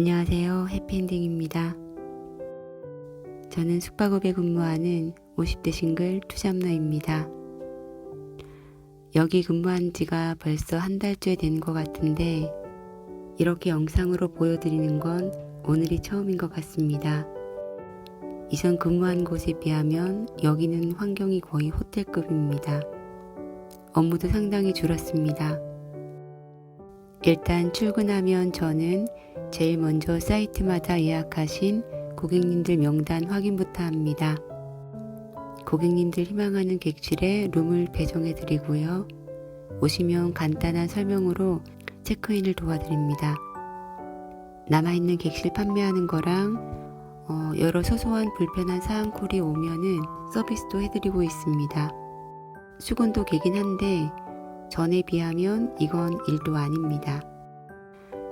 안녕하세요. 해피엔딩입니다. 저는 숙박업에 근무하는 50대 싱글 투잡러입니다. 여기 근무한 지가 벌써 한 달째 된 것 같은데 이렇게 영상으로 보여드리는 건 오늘이 처음인 것 같습니다. 이전 근무한 곳에 비하면 여기는 환경이 거의 호텔급입니다. 업무도 상당히 줄었습니다. 일단 출근하면 저는 제일 먼저 사이트마다 예약하신 고객님들 명단 확인부터 합니다. 고객님들 희망하는 객실에 룸을 배정해 드리고요. 오시면 간단한 설명으로 체크인을 도와드립니다. 남아있는 객실 판매하는 거랑 어, 여러 소소한 불편한 사항 콜이 오면은 서비스도 해드리고 있습니다. 수건도 개긴 한데 전에 비하면 이건 일도 아닙니다.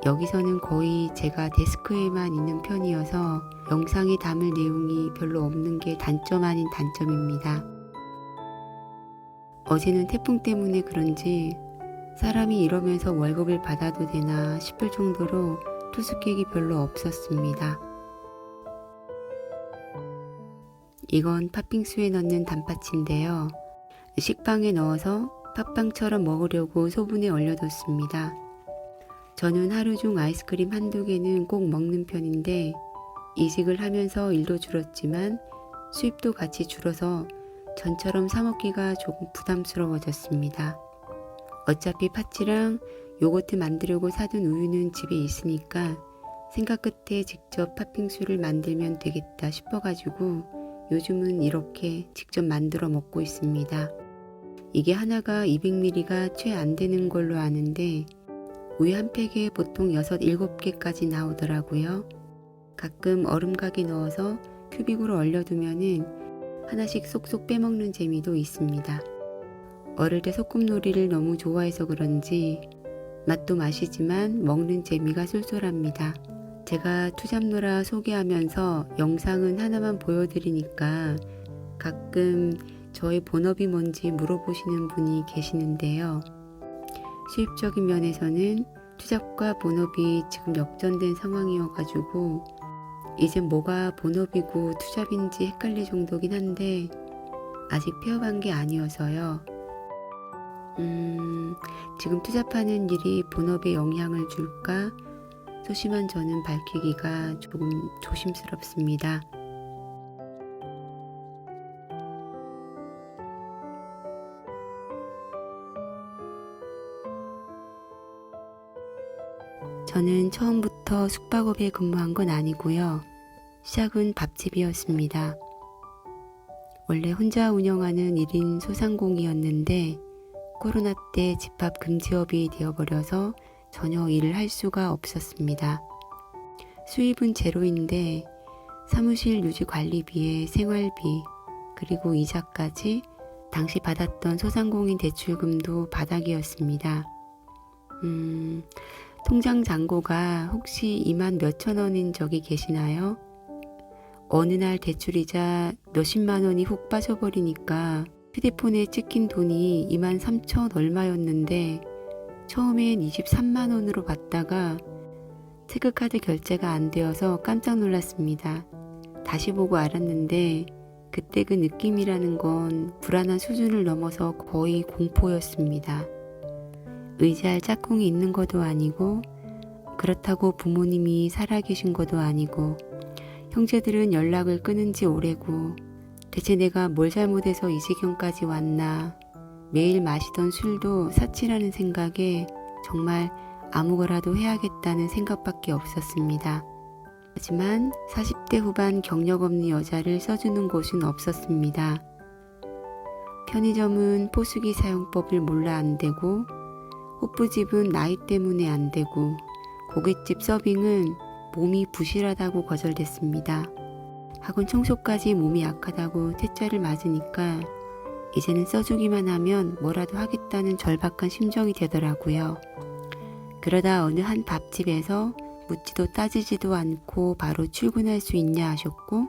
여기서는 거의 제가 데스크에만 있는 편이어서 영상에 담을 내용이 별로 없는 게 단점 아닌 단점입니다. 어제는 태풍 때문에 그런지 사람이 이러면서 월급을 받아도 되나 싶을 정도로 투숙객이 별로 없었습니다. 이건 팥빙수에 넣는 단팥인데요. 식빵에 넣어서 팥빵처럼 먹으려고 소분에 얼려뒀습니다. 저는 하루 중 아이스크림 한두 개는 꼭 먹는 편인데 이직을 하면서 일도 줄었지만 수입도 같이 줄어서 전처럼 사먹기가 조금 부담스러워졌습니다. 어차피 파치랑 요거트 만들려고 사둔 우유는 집에 있으니까 생각 끝에 직접 팥빙수를 만들면 되겠다 싶어가지고 요즘은 이렇게 직접 만들어 먹고 있습니다. 이게 하나가 200ml가 채 안 되는 걸로 아는데 우유 한 팩에 보통 6, 7개까지 나오더라고요. 가끔 얼음각에 넣어서 큐빅으로 얼려두면은 하나씩 쏙쏙 빼먹는 재미도 있습니다. 어릴 때 소꿉놀이를 너무 좋아해서 그런지 맛도 맛이지만 먹는 재미가 쏠쏠합니다. 제가 투잡노라 소개하면서 영상은 하나만 보여드리니까 가끔 저의 본업이 뭔지 물어보시는 분이 계시는데요. 수입적인 면에서는 투잡과 본업이 지금 역전된 상황이어가지고 이제 뭐가 본업이고 투잡인지 헷갈릴 정도긴 한데 아직 폐업한 게 아니어서요. 음, 지금 투잡하는 일이 본업에 영향을 줄까 소심한 저는 밝히기가 조금 조심스럽습니다. 저는 처음부터 숙박업에 근무한 건 아니고요. 시작은 밥집이었습니다. 원래 혼자 운영하는 1인 소상공이었는데 코로나 때 집합 금지업이 되어버려서 전혀 일을 할 수가 없었습니다. 수입은 제로인데 사무실 유지 관리비에 생활비 그리고 이자까지 당시 받았던 소상공인 대출금도 바닥이었습니다. 음, 통장 잔고가 혹시 2만 몇천 원인 적이 계시나요? 어느 날 대출이자 몇십만 원이 훅 빠져버리니까 휴대폰에 찍힌 돈이 2만 3천 얼마였는데 처음엔 23만 원으로 받다가 체크카드 결제가 안 되어서 깜짝 놀랐습니다. 다시 보고 알았는데 그때 그 느낌이라는 건 불안한 수준을 넘어서 거의 공포였습니다. 의지할 짝꿍이 있는 것도 아니고 그렇다고 부모님이 살아계신 것도 아니고 형제들은 연락을 끊은 지 오래고 대체 내가 뭘 잘못해서 이 지경까지 왔나 매일 마시던 술도 사치라는 생각에 정말 아무거라도 해야겠다는 생각밖에 없었습니다. 하지만 40대 후반 경력 없는 여자를 써주는 곳은 없었습니다. 편의점은 포수기 사용법을 몰라 안 되고 호프집은 나이 때문에 안 되고 고깃집 서빙은 몸이 부실하다고 거절됐습니다. 학원 청소까지 몸이 약하다고 퇴짜를 맞으니까 이제는 써주기만 하면 뭐라도 하겠다는 절박한 심정이 되더라고요. 그러다 어느 한 밥집에서 묻지도 따지지도 않고 바로 출근할 수 있냐 하셨고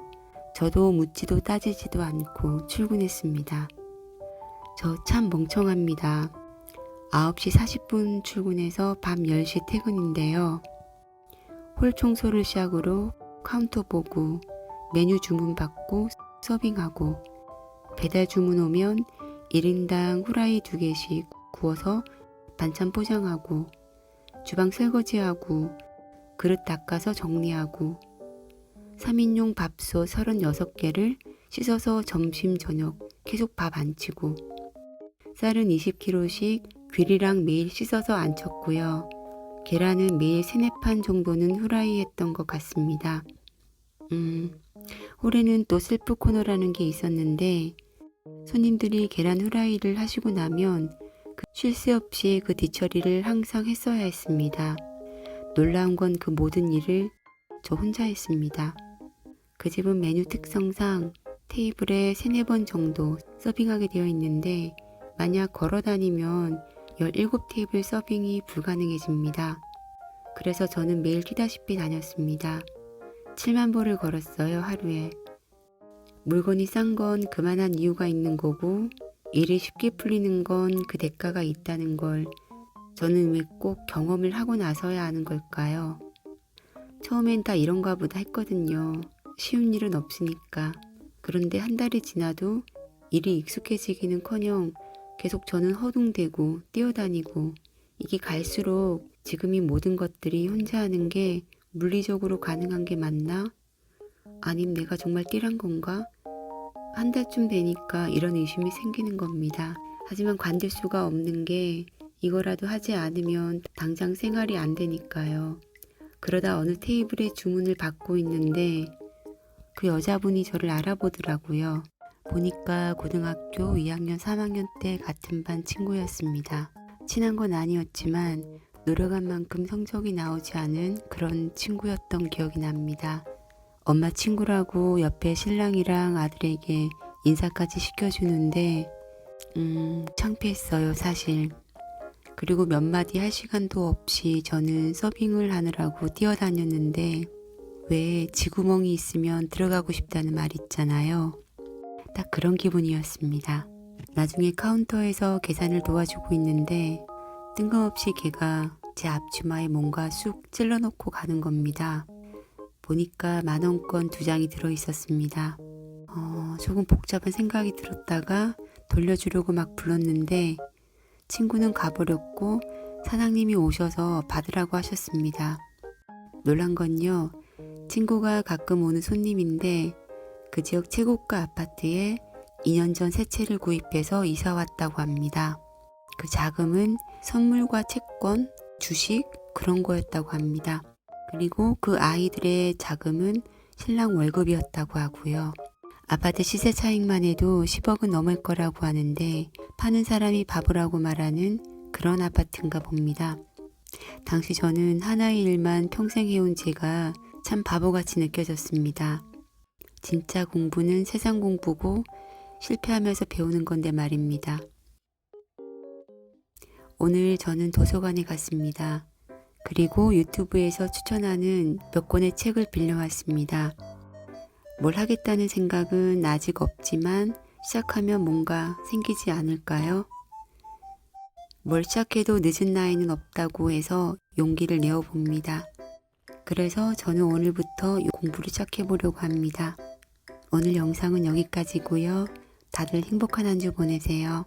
저도 묻지도 따지지도 않고 출근했습니다. 저 참 멍청합니다. 9시 40분 출근해서 밤 10시 퇴근인데요. 홀 청소를 시작으로 카운터 보고 메뉴 주문 받고 서빙하고 배달 주문 오면 1인당 후라이 2개씩 구워서 반찬 포장하고 주방 설거지하고 그릇 닦아서 정리하고 3인용 밥솥 36개를 씻어서 점심 저녁 계속 밥 안 치고 쌀은 20kg씩 귀리랑 매일 씻어서 안 쳤고요. 계란은 매일 세네 판 정도는 후라이 했던 것 같습니다. 음, 올해는 또 셀프 코너라는 게 있었는데 손님들이 계란 후라이를 하시고 나면 그 쉴새 없이 그 뒤처리를 항상 했어야 했습니다. 놀라운 건 그 모든 일을 저 혼자 했습니다. 그 집은 메뉴 특성상 테이블에 세네 번 정도 서빙하게 되어 있는데 만약 걸어 다니면 17테이블 서빙이 불가능해집니다. 그래서 저는 매일 뛰다시피 다녔습니다. 7만 보를 걸었어요, 하루에. 물건이 싼 건 그만한 이유가 있는 거고, 일이 쉽게 풀리는 건 그 대가가 있다는 걸 저는 왜 꼭 경험을 하고 나서야 하는 걸까요? 처음엔 다 이런가 보다 했거든요. 쉬운 일은 없으니까. 그런데 한 달이 지나도 일이 익숙해지기는 커녕 계속 저는 허둥대고 뛰어다니고 이게 갈수록 지금 이 모든 것들이 혼자 하는 게 물리적으로 가능한 게 맞나? 아님 내가 정말 띠란 건가? 한 달쯤 되니까 이런 의심이 생기는 겁니다. 하지만 관둘 수가 없는 게 이거라도 하지 않으면 당장 생활이 안 되니까요. 그러다 어느 테이블에 주문을 받고 있는데 그 여자분이 저를 알아보더라고요. 보니까 고등학교 2학년, 3학년 때 같은 반 친구였습니다. 친한 건 아니었지만 노력한 만큼 성적이 나오지 않은 그런 친구였던 기억이 납니다. 엄마 친구라고 옆에 신랑이랑 아들에게 인사까지 시켜주는데, 음, 창피했어요, 사실. 그리고 몇 마디 할 시간도 없이 저는 서빙을 하느라고 뛰어다녔는데, 왜 지구멍이 있으면 들어가고 싶다는 말 있잖아요. 딱 그런 기분이었습니다. 나중에 카운터에서 계산을 도와주고 있는데 뜬금없이 걔가 제 앞치마에 뭔가 쑥 찔러놓고 가는 겁니다. 보니까 만원권 두 장이 들어 있었습니다. 어, 조금 복잡한 생각이 들었다가 돌려주려고 막 불렀는데 친구는 가버렸고 사장님이 오셔서 받으라고 하셨습니다. 놀란 건요. 친구가 가끔 오는 손님인데 그 지역 최고가 아파트에 2년 전 새 채를 구입해서 이사 왔다고 합니다. 그 자금은 선물과 채권, 주식 그런 거였다고 합니다. 그리고 그 아이들의 자금은 신랑 월급이었다고 하고요. 아파트 시세 차익만 해도 10억은 넘을 거라고 하는데 파는 사람이 바보라고 말하는 그런 아파트인가 봅니다. 당시 저는 하나의 일만 평생 해온 제가 참 바보같이 느껴졌습니다. 진짜 공부는 세상 공부고 실패하면서 배우는 건데 말입니다. 오늘 저는 도서관에 갔습니다. 그리고 유튜브에서 추천하는 몇 권의 책을 빌려왔습니다. 뭘 하겠다는 생각은 아직 없지만 시작하면 뭔가 생기지 않을까요? 뭘 시작해도 늦은 나이는 없다고 해서 용기를 내어 봅니다. 그래서 저는 오늘부터 공부를 시작해 보려고 합니다. 오늘 영상은 여기까지고요. 다들 행복한 한 주 보내세요.